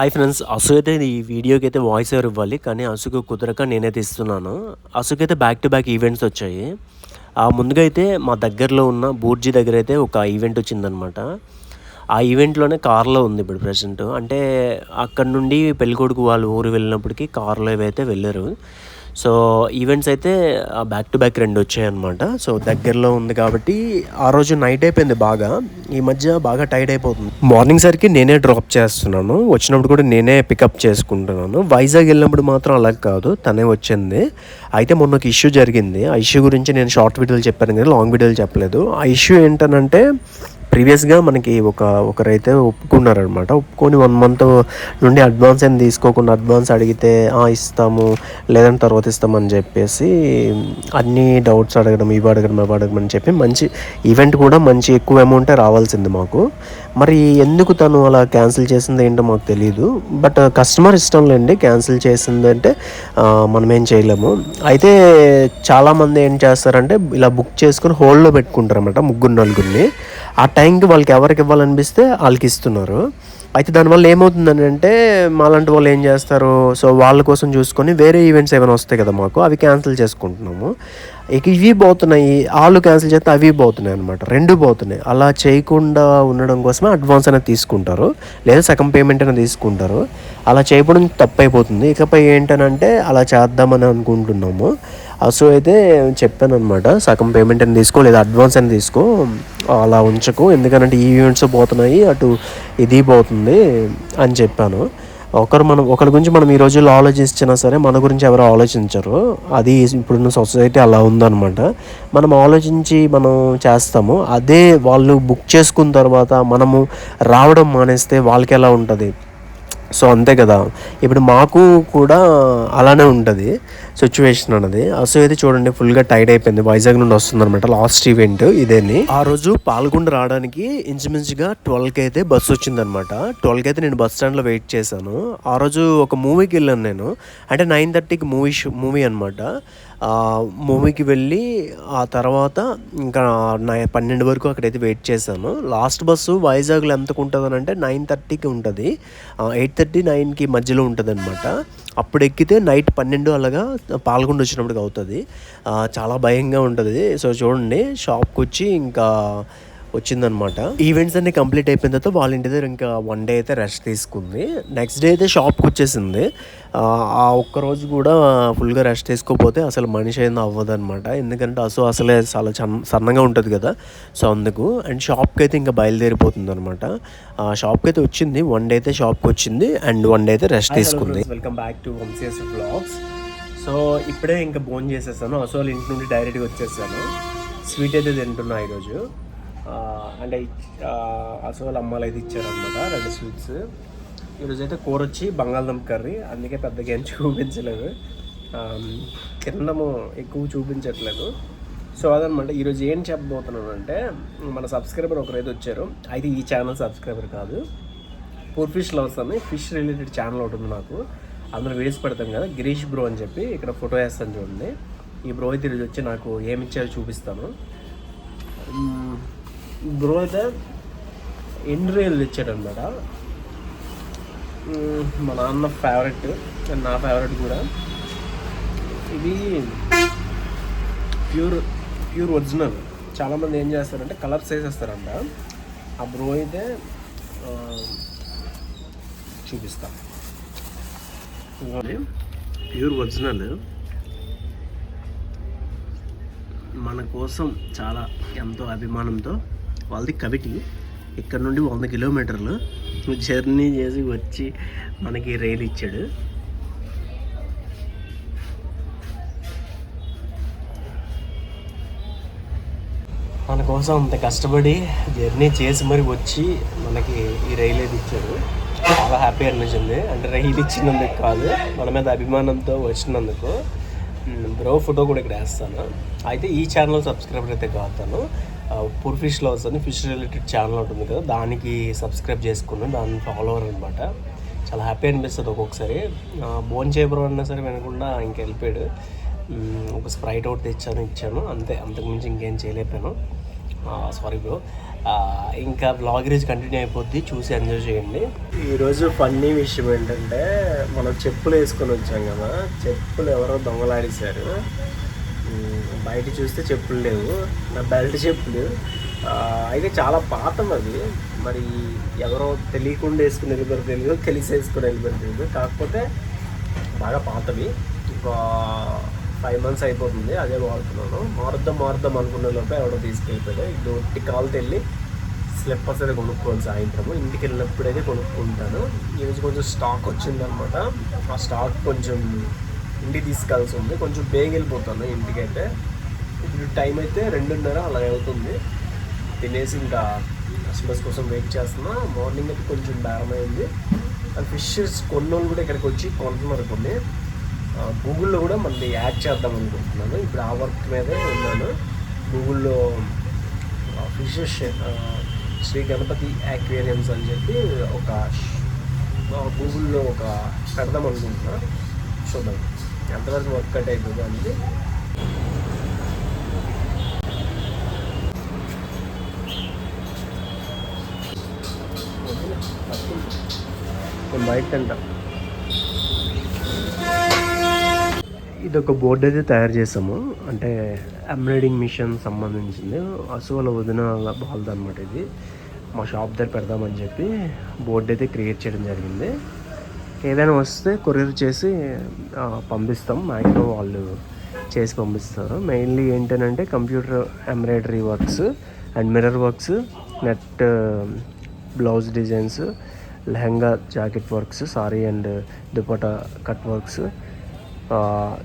Hi friends అసు అయితే ఈ వీడియోకి అయితే వాయిస్ ఓవర్ ఇవ్వాలి కానీ అసుకు కుదరక నేనైతే ఇస్తున్నాను. అసుకు అయితే బ్యాక్ టు బ్యాక్ ఈవెంట్స్ వచ్చాయి. ఆ ముందుగా అయితే మా దగ్గరలో ఉన్న బూర్జీ దగ్గర అయితే ఒక ఈవెంట్ వచ్చిందనమాట ఆ ఈవెంట్లోనే కార్లో ఉంది ఇప్పుడు ప్రజెంట్ అంటే అక్కడ నుండి పెళ్ళికొడుకు వాళ్ళు ఊరు వెళ్ళినప్పటికీ కార్లో అయితే వెళ్ళారు. సో ఈవెంట్స్ అయితే బ్యాక్ టు బ్యాక్ రెండు వచ్చాయన్నమాట. సో దగ్గరలో ఉంది కాబట్టి ఆ రోజు నైట్ అయిపోయింది బాగా. ఈ మధ్య బాగా టైట్ అయిపోతుంది. మార్నింగ్ సరికి నేనే డ్రాప్ చేస్తున్నాను. వచ్చినప్పుడు కూడా నేనే పికప్ చేసుకుంటున్నాను. వైజాగ్ వెళ్ళినప్పుడు మాత్రం అలా కాదు తనే వచ్చింది. అయితే మొన్న ఒక ఇష్యూ జరిగింది. ఆ ఇష్యూ గురించి నేను షార్ట్ వీడియోలు చెప్పాను కానీ లాంగ్ వీడియోలు చెప్పలేదు. ఆ ఇష్యూ ఏంటనంటే ప్రీవియస్గా మనకి ఒక ఒకరైతే ఒప్పుకున్నారనమాట ఒప్పుకొని వన్ మంత్ నుండి అడ్వాన్స్ ఏం తీసుకోకుండా అడ్వాన్స్ అడిగితే ఇస్తాము లేదంటే తర్వాత ఇస్తామని చెప్పేసి అన్ని డౌట్స్ అడగడం ఇవి అడగడం ఇవి అడగడం అని చెప్పి మంచి ఈవెంట్ కూడా మంచి ఎక్కువ అమౌంటే రావాల్సింది మాకు. మరి ఎందుకు తను అలా క్యాన్సిల్ చేసింది ఏంటో మాకు తెలియదు బట్ కస్టమర్ ఇష్టం లేండి క్యాన్సిల్ చేసిందంటే ఆ, మనం ఏం చేయలేము. అయితే చాలామంది ఏం చేస్తారంటే ఇలా బుక్ చేసుకుని హోల్డ్లో పెట్టుకుంటారు అనమాట ముగ్గురు నలుగురిని. ఆ టైంకి వాళ్ళకి ఎవరికి ఇవ్వాలనిపిస్తే వాళ్ళకి ఇస్తున్నారు. అయితే దానివల్ల ఏమవుతుందని అంటే మాలాంటి వాళ్ళు ఏం చేస్తారు? సో వాళ్ళ కోసం చూసుకొని వేరే ఈవెంట్స్ ఏమైనా వస్తాయి కదా మాకు అవి క్యాన్సిల్ చేసుకుంటున్నాము. ఇక ఇవి పోతున్నాయి వాళ్ళు క్యాన్సిల్ చేస్తే అవి పోతున్నాయి అనమాట రెండు పోతున్నాయి. అలా చేయకుండా ఉండడం కోసమే అడ్వాన్స్ అనేది తీసుకుంటారు. లేదా సగం పేమెంట్ అనేది తీసుకుంటారు. అలా చేయడం తప్పు అయిపోతుంది ఇకపై ఏంటనంటే అలా చేద్దామని అనుకుంటున్నాము. సో అయితే చెప్పాను అనమాట సగం పేమెంట్ అని తీసుకో లేదా అడ్వాన్స్ అని తీసుకో. అలా ఉంచకు. ఎందుకంటే ఈ ఈవెంట్స్ పోతున్నాయి అటు ఇది పోతుంది అని చెప్పాను. ఒకరు మనం ఒకరి గురించి మనం ఈ రోజుల్లో ఆలోచించినా సరే మన గురించి ఎవరు ఆలోచించరు. అది ఇప్పుడున్న సొసైటీ అలా ఉందన్నమాట. మనం ఆలోచించి మనం చేస్తాము. అదే వాళ్ళు బుక్ చేసుకున్న తర్వాత మనము రావడం మానేస్తే వాళ్ళకి ఎలా ఉంటుంది? సో అంతే కదా. ఇప్పుడు మాకు కూడా అలానే ఉంటుంది సిచ్యువేషన్ అన్నది. సో అయితే చూడండి ఫుల్గా టైట్ అయిపోయింది. వైజాగ్ నుండి వస్తుంది అనమాట లాస్ట్ ఈవెంట్ ఇదేని ఆ రోజు పాల్గొండ రావడానికి ఇంచుమించుగా ట్వెల్వ్కి అయితే బస్సు వచ్చిందనమాట ట్వెల్వ్కి అయితే నేను బస్ స్టాండ్లో వెయిట్ చేశాను. ఆ రోజు ఒక మూవీకి వెళ్ళాను నేను. అంటే నైన్ థర్టీకి మూవీ మూవీ అనమాట మూవీకి వెళ్ళి ఆ తర్వాత ఇంకా పన్నెండు వరకు అక్కడైతే వెయిట్ చేశాను. లాస్ట్ బస్సు వైజాగ్లో ఎంతకు ఉంటుంది అని అంటే నైన్ థర్టీకి ఉంటుంది ఎయిట్ థర్టీ నైన్కి మధ్యలో ఉంటుంది అనమాట అప్పుడు ఎక్కితే నైట్ పన్నెండు అలాగా పాల్గొండ వచ్చినప్పటికి అవుతుంది. చాలా భయంగా ఉంటుంది. సో చూడండి షాప్కి వచ్చి ఇంకా వచ్చిందనమాట. ఈవెంట్స్ అన్ని కంప్లీట్ అయిపోయిన తర్వాత వాళ్ళ ఇంటి దగ్గర ఇంకా వన్ డే అయితే రెస్ట్ తీసుకుంది. నెక్స్ట్ డే అయితే షాప్కి వచ్చేసింది. ఆ, ఆ ఒక్క రోజు కూడా ఫుల్గా రెస్ట్ తీసుకోకపోతే అసలు మనిషి ఏందో అవ్వదు అనమాట ఎందుకంటే అసలు అసలే చాలా చన్- సన్నగా ఉంటుంది కదా. సో అందుకు. అండ్ షాప్కి అయితే ఇంకా బయలుదేరిపోతుంది అనమాట షాప్కి అయితే వచ్చింది. వన్ డే అయితే షాప్కి వచ్చింది. అండ్ వన్ డే అయితే రెస్ట్ తీసుకుంది. Welcome back to Vamsi's blogs so ఇప్పుడే ఇంకా భోజనం చేసేసాను అసలు ఇంటి నుండి డైరెక్ట్గా వచ్చేసాను. స్వీట్ అయితే తింటున్నా ఈరోజు. అంటే అసలు అమ్మాలు అయితే ఇచ్చారనమాట రెండు స్వీట్స్ ఈరోజు అయితే కూర వచ్చి బంగాళదుంప కర్రీ అందుకే పెద్దగా ఏం చూపించలేదు. కిందము తినడము ఎక్కువ చూపించట్లేదు. సో అదనమాట ఈరోజు ఏం చెప్పబోతున్నాను అంటే మన సబ్స్క్రైబర్ ఒకరైతే వచ్చారు. అయితే ఈ ఛానల్ సబ్స్క్రైబర్ కాదు. పూర్ ఫిష్ లవర్స్ అని ఫిష్ రిలేటెడ్ ఛానల్ ఒకటి ఉంది నాకు. అందులో వీడియోస్ పెడతాం కదా గిరీష్ బ్రో అని చెప్పి ఇక్కడ ఫోటో వేస్తాను చూడండి. ఈ బ్రో అయితే ఈరోజు వచ్చి నాకు ఏమి ఇచ్చారో చూపిస్తాను. బ్రో అయితే ఎండ్ రియల్ తెచ్చాడు అనమాట మా నాన్న ఫేవరెట్ అండ్ నా ఫేవరెట్ కూడా. ఇది ప్యూర్ ప్యూర్ ఒరిజినల్ చాలామంది ఏం చేస్తారంటే కలర్స్ వేసేస్తారంట. ఆ బ్రో అయితే చూపిస్తా. ప్యూర్ ఒరిజినల్ మన కోసం చాలా ఎంతో అభిమానంతో వాళ్ళది కవిటి. ఇక్కడ నుండి వంద కిలోమీటర్లు జర్నీ చేసి వచ్చి మనకి రైలు ఇచ్చాడు. మన కోసం అంత కష్టపడి జర్నీ చేసి మరి వచ్చి మనకి ఈ రైలు అయితే ఇచ్చాడు. చాలా హ్యాపీ అనిపించింది. అంటే రైలు ఇచ్చినందుకు కాదు మన మీద అభిమానంతో వచ్చినందుకు. బ్రో ఫోటో కూడా ఇక్కడ వేస్తాను. అయితే ఈ ఛానల్ సబ్స్క్రైబర్ అయితే కాతాను పూర్ ఫిష్ లవర్స్ అని ఫిష్ రిలేటెడ్ ఛానల్ ఉంటుంది కదా దానికి సబ్స్క్రైబ్ చేసుకున్నాను దాని ఫాలోవర్ అనమాట చాలా హ్యాపీ అనిపిస్తుంది ఒక్కొక్కసారి. బోన్ చేయబ్రో అన్నా సరే వినకుండా ఇంక వెళ్ళిపోయాడు. ఒక స్ప్రైట్ అవుట్ తెచ్చాను ఇచ్చాను. అంతే అంతకుమించి ఇంకేం చేయలేకపోయాను. సారీ బ్రో ఇంకా బ్లాగ్ రీజ్ కంటిన్యూ అయిపోద్ది. చూసి ఎంజాయ్ చేయండి. ఈరోజు ఫన్నీ విషయం ఏంటంటే మనం చెప్పులు వేసుకొని వచ్చాం కదా చెప్పులు ఎవరో దొంగలాడేశారు. బయట చూస్తే చెప్పులు లేవు. నా బెల్ట్ చెప్పులు. అయితే చాలా పాతం అది మరి ఎవరో తెలియకుండా వేసుకుని వెళ్ళిపోయారు తెలియదు తెలిసి వేసుకుని వెళ్ళిపోయారు తెలియదు. కాకపోతే బాగా పాతవి. ఒక ఫైవ్ మంత్స్ అయిపోతుంది అదే వాడుతున్నాను. మారుద్దాం మారుద్దాం అనుకున్న లోపే ఎవడో తీసుకెళ్ళిపోయాడు. ఇప్పుడు ఒట్టి కాలుతో వెళ్ళి స్లిప్పర్స్ అయితే కొనుక్కోవాలి సాయంత్రము. ఇంటికి వెళ్ళినప్పుడైతే కొనుక్కుంటాను. ఈరోజు కొంచెం స్టాక్ వచ్చిందనమాట. ఆ స్టాక్ కొంచెం ఇంటికి తీసుకెళ్ళాల్సి ఉంది. కొంచెం బేగ వెళ్ళిపోతాను ఇంటికైతే. ఇప్పుడు టైం అయితే రెండున్నర అలా అవుతుంది. తినేసి ఇంకా కస్టమర్స్ కోసం వెయిట్ చేస్తున్నా. మార్నింగ్ అయితే కొంచెం బేరమైంది. అండ్ ఫిషెస్ కొన్నోళ్ళు కూడా ఇక్కడికి వచ్చి కొంటున్నారు కొన్ని. గూగుల్లో కూడా మళ్ళీ యాడ్ చేద్దాం అనుకుంటున్నాను. ఇప్పుడు ఆ వర్క్ మీదే ఉన్నాను. గూగుల్లో ఫిషెస్ శ్రీ గణపతి యాక్వేరియమ్స్ అని చెప్పి ఒక గూగుల్లో ఒక పెడదాం అనుకుంటున్నా. చూద్దాం. ఎంతవరకు వర్కౌట్ అవుతుందో అనేది. నేను బయట అంట ఇది ఒక బోర్డు అయితే తయారు చేసాము. అంటే ఎంబ్రాయిడింగ్ మిషన్ సంబంధించింది. అసువల వదిన బాల్ది అనమాట ఇది. మా షాప్ దగ్గర పెడదామని చెప్పి బోర్డు అయితే క్రియేట్ చేయడం జరిగింది. ఏదైనా వస్తే కొరియర్ చేసి పంపిస్తాం. మ్యాక్సిమం వాళ్ళు చేసి పంపిస్తారు. మెయిన్లీ ఏంటంటే computer embroidery works and mirror works net blouse designs lehenga jacket works sari and dupatta cut works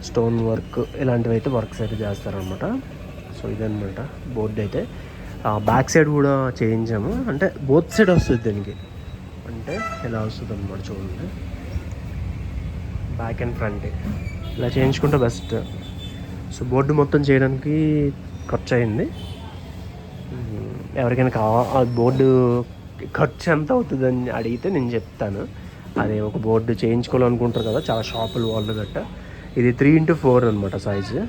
stone work ఇలాంటివి అయితే వర్క్స్ అయితే చేస్తారనమాట సో ఇదనమాట బోర్డు అయితే. బ్యాక్ సైడ్ కూడా చేయించాము. అంటే బోత్ సైడ్ వస్తుంది దీనికి. అంటే ఇలా వస్తుంది అనమాట చూడండి. బ్యాక్ అండ్ ఫ్రంట్ ఇలా చేయించుకుంటే బెస్ట్ సో బోర్డు మొత్తం చేయడానికి ఖర్చు అయింది ఎవరికైనా కావా బోర్డు ఖర్చు ఎంత అవుతుందని అడిగితే నేను చెప్తాను. అది ఒక బోర్డు చేయించుకోవాలనుకుంటారు కదా చాలా షాపులు వాళ్ళు గట్ట ఇది త్రీ ఇంటూ ఫోర్ అనమాట సైజు